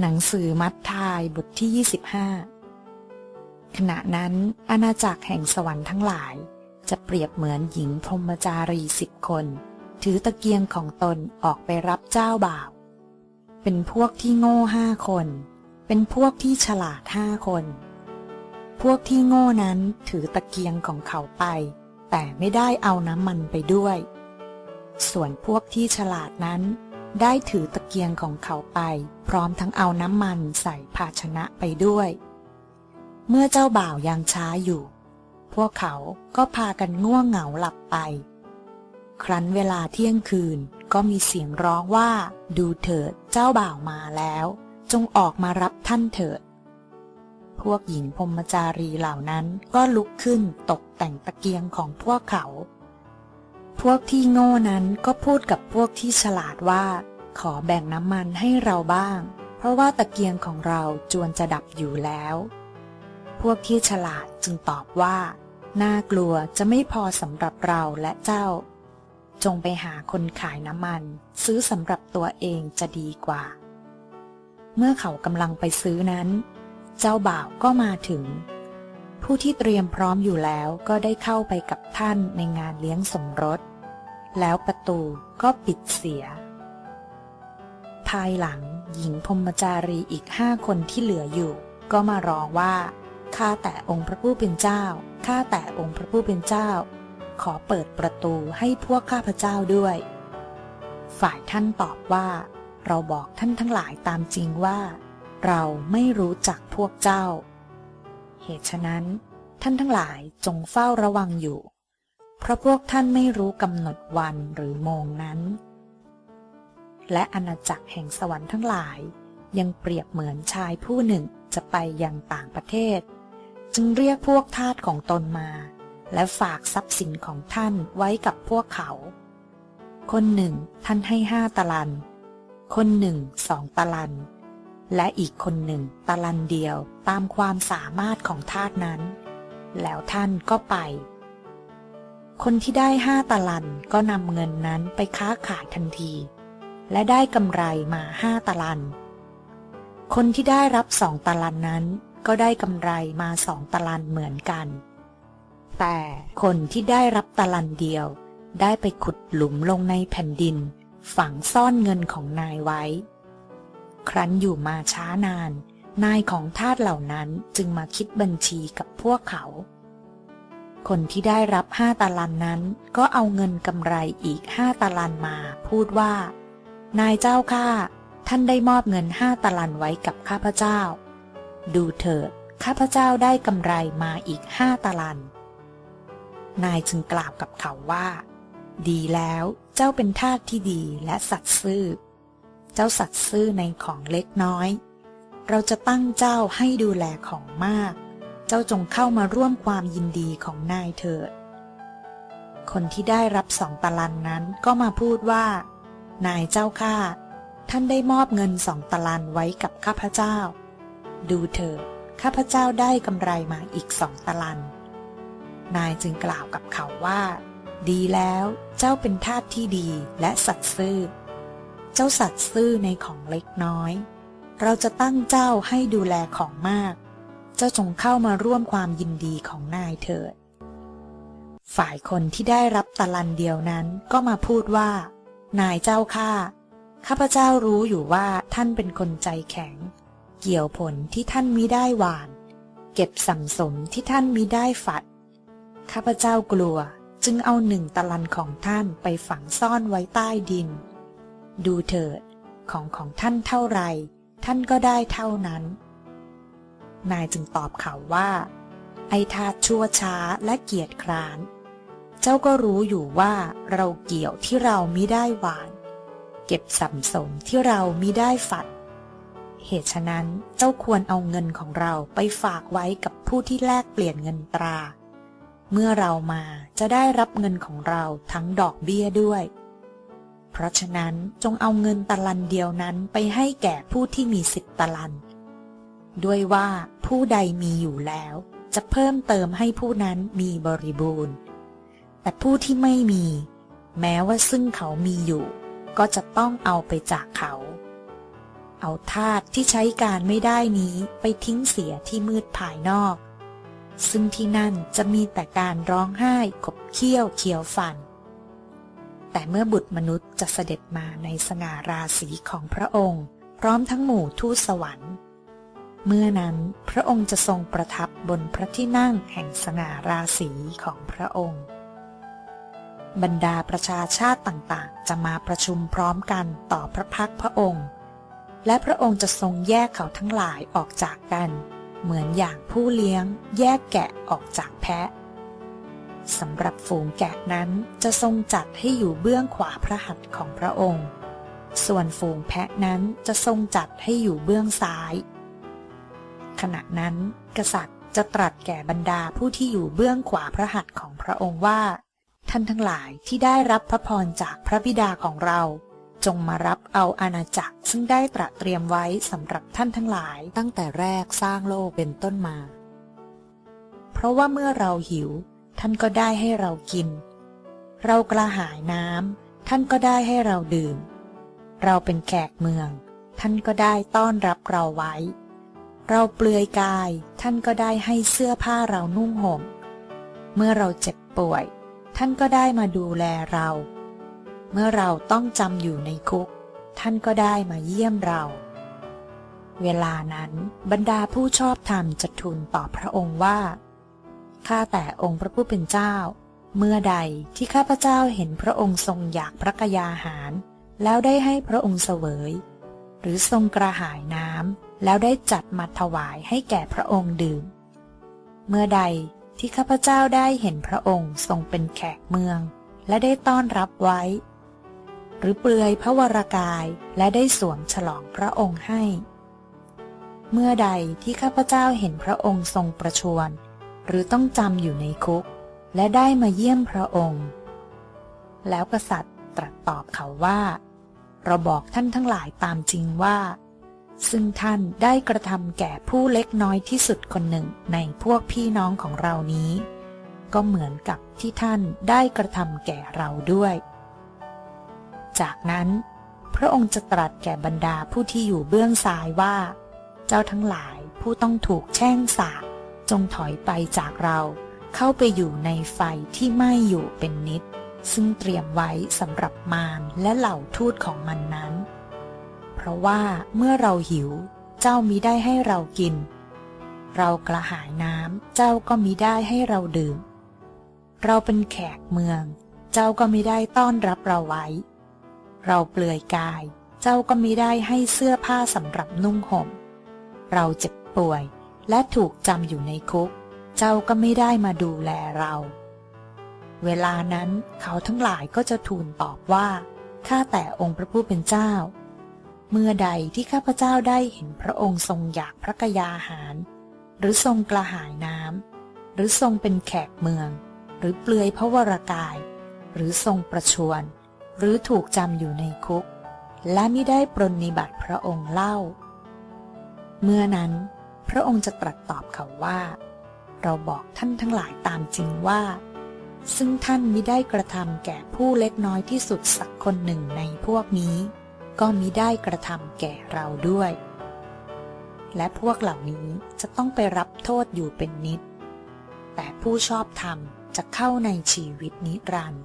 หนังสือมัทธายบทที่ 25 ขณะนั้นอาณาจักรแห่งสวรรค์ทั้งหลาย จะเปรียบเหมือนหญิงพรหมจารีสิบคน ถือตะเกียงของตนออกไปรับเจ้าบ่าว เป็นพวกที่โง่ห้าคน เป็นพวกที่ฉลาดห้าคน พวกที่โง่นั้นถือตะเกียงของเขาไป แต่ไม่ได้เอาน้ำมันไปด้วย ส่วนพวกที่ฉลาดนั้น ได้ถือตะเกียงของเขาไป พร้อมทั้งเอาน้ำมันใส่ภาชนะไปด้วย เมื่อเจ้าบ่าวยังช้าอยู่ พวกเขาก็พากันง่วงเหงาหลับไป ครั้นเวลาเที่ยงคืนก็มีเสียงร้องว่า ดูเถิดเจ้าบ่าวมาแล้ว จงออกมารับท่านเถิด พวกหญิงพรมจารีเหล่านั้นก็ลุกขึ้นตกแต่งตะเกียงของพวกเขา พวกที่โง่นั้นก็พูดกับพวกที่ฉลาดว่า ขอแบ่งน้ำมันให้เราบ้าง เพราะว่าตะเกียงของเราจวนจะดับอยู่แล้ว พวกที่ฉลาดจึงตอบว่า น่ากลัวจะไม่พอสำหรับเราและเจ้า จงไปหาคนขายน้ำมัน ซื้อสำหรับตัวเองจะดีกว่า เมื่อเขากำลังไปซื้อนั้น เจ้าบ่าวก็มาถึง ผู้ที่เตรียมพร้อมอยู่แล้วก็ได้เข้าไปกับท่านในงานเลี้ยงสมรส แล้วประตูก็ปิดเสีย ภายหลังหญิงพรมจารีอีกห้าคนที่เหลืออยู่ ก็มาร้องว่า ข้าแต่องค์พระผู้เป็นเจ้า ข้าแต่องค์พระผู้เป็นเจ้า ขอเปิดประตูให้พวกข้าพเจ้าด้วย ฝ่ายท่านตอบว่า เราบอกท่านทั้งหลายตามจริงว่า เราไม่รู้จักพวกเจ้า เหตุฉะนั้น ท่านทั้งหลายจงเฝ้าระวังอยู่ เพราะพวกท่านไม่รู้กำหนดวันหรือโมงนั้น และอาณาจักรแห่งสวรรค์ทั้งหลาย ยังเปรียบเหมือนชายผู้หนึ่งจะไปยังต่างประเทศ จึงเรียกพวกทาสของตนมา และฝากทรัพย์สินของท่านไว้กับพวกเขา คนหนึ่งท่านให้ห้าตะลัน คนหนึ่งสองตะลัน และอีกคนหนึ่งตะลันเดียวตามความสามารถของทาสนั้น แล้วท่านก็ไป คนที่ได้ห้าตะลันก็นำเงินนั้นไปค้าขายทันที และได้กำไรมาห้าตะลัน คนที่ได้รับสองตะลันนั้นก็ได้กำไรมาสองตะลันเหมือนกัน แต่คนที่ได้รับตะลันเดียว ได้ไปขุดหลุมลงในแผ่นดิน ฝังซ่อนเงินของนายไว้ ครั้นอยู่มาช้านาน นายของทาสเหล่านั้นจึงมาคิดบัญชีกับพวกเขา คนที่ได้รับห้าตาลันนั้น ก็เอาเงินกำไรอีกห้าตาลันมาพูดว่า นายเจ้าข้าท่านได้มอบเงินห้าตาลันไว้กับข้าพเจ้า ดูเถิดข้าพเจ้าได้กำไรมาอีกห้าตาลัน นายจึงกล่าวกับเขาว่า ดีแล้วเจ้าเป็นทาสที่ดีและสัตย์ซื่อ เจ้าสัตย์ซื่อในของเล็กน้อย เราจะตั้งเจ้าให้ดูแลของมาก เจ้าจงเข้ามาร่วมความยินดีของนายเถิด คนที่ได้รับสองตะลันนั้นก็มาพูดว่า นายเจ้าข้าท่านได้มอบเงินสองตะลันไว้กับข้าพเจ้า ดูเถิดข้าพเจ้าได้กำไรมาอีกสองตะลัน นายจึงกล่าวกับเขาว่า ดีแล้ว เจ้าเป็นทาสที่ดีและสัตย์ซื่อ เจ้าสัตย์ซื่อในของเล็กน้อย เราจะตั้งเจ้าให้ดูแลของมาก เจ้าจงเข้ามาร่วมความยินดีของนายเถิด ฝ่ายคนที่ได้รับตะลันเดียวนั้นก็มาพูดว่า นายเจ้าข้า ข้าพเจ้ารู้อยู่ว่าท่านเป็นคนใจแข็ง เกี่ยวผลที่ท่านมิได้หวาน เก็บสัมสมที่ท่านมิได้ฝัด ข้าพเจ้ากลัวจึงเอาหนึ่งตะลันของท่านไปฝังซ่อนไว้ใต้ดิน ดูเถิด ของของท่านเท่าไร ท่านก็ได้เท่านั้น นายจึงตอบเขาว่า ไอ้ทาชั่วช้าและเกียจคร้าน เจ้าก็รู้อยู่ว่าเราเกี่ยวที่เรามิได้หวาน เก็บสัมสมที่เรามิได้ฝัด เหตุฉะนั้นเจ้าควรเอาเงินของเราไปฝากไว้กับผู้ที่แลกเปลี่ยนเงินตรา เมื่อเรามาจะได้รับเงินของเราทั้งดอกเบี้ยด้วย เพราะฉะนั้นจงเอาเงินตะลันเดียวนั้นไปให้แก่ผู้ที่มีสิบตะลัน ด้วยว่าผู้ใดมีอยู่แล้ว จะเพิ่มเติมให้ผู้นั้นมีบริบูรณ์ แต่ผู้ที่ไม่มี แม้ว่าซึ่งเขามีอยู่ ก็จะต้องเอาไปจากเขา เอาธาตุที่ใช้การไม่ได้นี้ไปทิ้งเสียที่มืดภายนอก ซึ่งที่นั่นจะมีแต่การร้องไห้กบเคี้ยวเคียวฟัน แต่เมื่อบุตรมนุษย์จะเสด็จมาในสง่าราศีของพระองค์ พร้อมทั้งหมู่ทูตสวรรค์ เมื่อนั้นพระองค์จะทรงประทับบนพระที่นั่งแห่งสง่าราศีของพระองค์ บรรดาประชาชาติต่างๆ จะมาประชุมพร้อมกันต่อพระพักพระองค์ และพระองค์จะทรงแยกเขาทั้งหลายออกจากกัน เหมือนอย่างผู้เลี้ยงแยกแกะออกจากแพะ สำหรับฝูงแกะนั้นจะทรงจัดให้อยู่เบื้องขวาพระหัตถ์ของพระองค์ ส่วนฝูงแพะนั้นจะทรงจัดให้อยู่เบื้องซ้าย ขณะนั้น กษัตริย์จะตรัสแก่บรรดาผู้ที่อยู่เบื้องขวาพระหัตถ์ของพระองค์ว่า ท่านทั้งหลายที่ได้รับพระพรจากพระบิดาของเรา จงมารับเอาอาณาจักรซึ่งได้ตระเตรียมไว้สำหรับท่านทั้งหลายตั้งแต่แรกสร้างโลกเป็นต้นมา เพราะว่าเมื่อเราหิว ท่านก็ได้ให้เรากิน เรากระหายน้ำท่านก็ได้ให้เราดื่ม เราเป็นแขกเมือง ท่านก็ได้ต้อนรับเราไว้ เราเปลือยกาย ท่านก็ได้ให้เสื้อผ้าเรานุ่งห่ม เมื่อเราเจ็บป่วย ท่านก็ได้มาดูแลเรา เมื่อเราต้องจำอยู่ในคุก ท่านก็ได้มาเยี่ยมเรา เวลานั้นบรรดาผู้ชอบธรรมจะทูลต่อพระองค์ว่า ข้าแต่องค์พระผู้เป็นเจ้า เมื่อใดที่ข้าพเจ้าเห็นพระองค์ทรงอยากพระกยาหาร แล้วได้ให้พระองค์เสวย หรือทรงกระหายน้ำแล้วได้จัดมาถวายให้แก่พระองค์ดื่ม เมื่อใดที่ข้าพเจ้าได้เห็นพระองค์ทรงเป็นแขกเมือง และได้ต้อนรับไว้ หรือเปลือยพระวรากายและได้สวมฉลองพระองค์ให้ เมื่อใดที่ข้าพเจ้าเห็นพระองค์ทรงประชวร หรือต้องจำอยู่ในคุก และได้มาเยี่ยมพระองค์ แล้วกษัตริย์ตรัสตอบเขาว่า เราบอกท่านทั้งหลายตามจริงว่า ซึ่งท่านได้กระทำแก่ผู้เล็กน้อยที่สุดคนหนึ่งในพวกพี่น้องของเรานี้ ก็เหมือนกับที่ท่านได้กระทำแก่เราด้วย จากนั้น พระองค์จะตรัสแก่บรรดาผู้ที่อยู่เบื้องซ้ายว่า เจ้าทั้งหลายผู้ต้องถูกแช่งสาป จงถอยไปจากเราเข้าไปอยู่ในไฟที่ไหม้อยู่เป็นนิด ซึ่งเตรียมไว้สำหรับมารและเหล่าทูตของมันนั้น เพราะว่าเมื่อเราหิว เจ้ามิได้ให้เรากิน เรากระหายน้ำเจ้าก็มิได้ให้เราดื่ม เราเป็นแขกเมือง เจ้าก็มิได้ต้อนรับเราไว้ เราเปลือยกาย เจ้าก็มิได้ให้เสื้อผ้าสำหรับนุ่งห่ม เราเจ็บป่วย และถูกจำอยู่ในคุก เจ้าก็ไม่ได้มาดูแลเรา เวลานั้นเขาทั้งหลายก็จะทูลตอบว่าข้าแต่องค์พระผู้เป็นเจ้า เมื่อใดที่ข้าพเจ้าได้เห็นพระองค์ทรงอยากพระกยาหาร หรือทรงกระหายน้ำหรือทรงเป็นแขกเมือง หรือเปลือยพระวรากาย หรือทรงประชวรหรือถูกจำอยู่ในคุก และไม่ได้ปรนนิบัติพระองค์เล่า เมื่อนั้น พระองค์จะตรัสตอบเขาว่า เราบอกท่านทั้งหลายตามจริงว่า ซึ่งท่านมิได้กระทำแก่ผู้เล็กน้อยที่สุดสักคนหนึ่งในพวกนี้ ก็มิได้กระทำแก่เราด้วย และพวกเหล่านี้จะต้องไปรับโทษอยู่เป็นนิด แต่ผู้ชอบธรรมจะเข้าในชีวิตนิรันดร์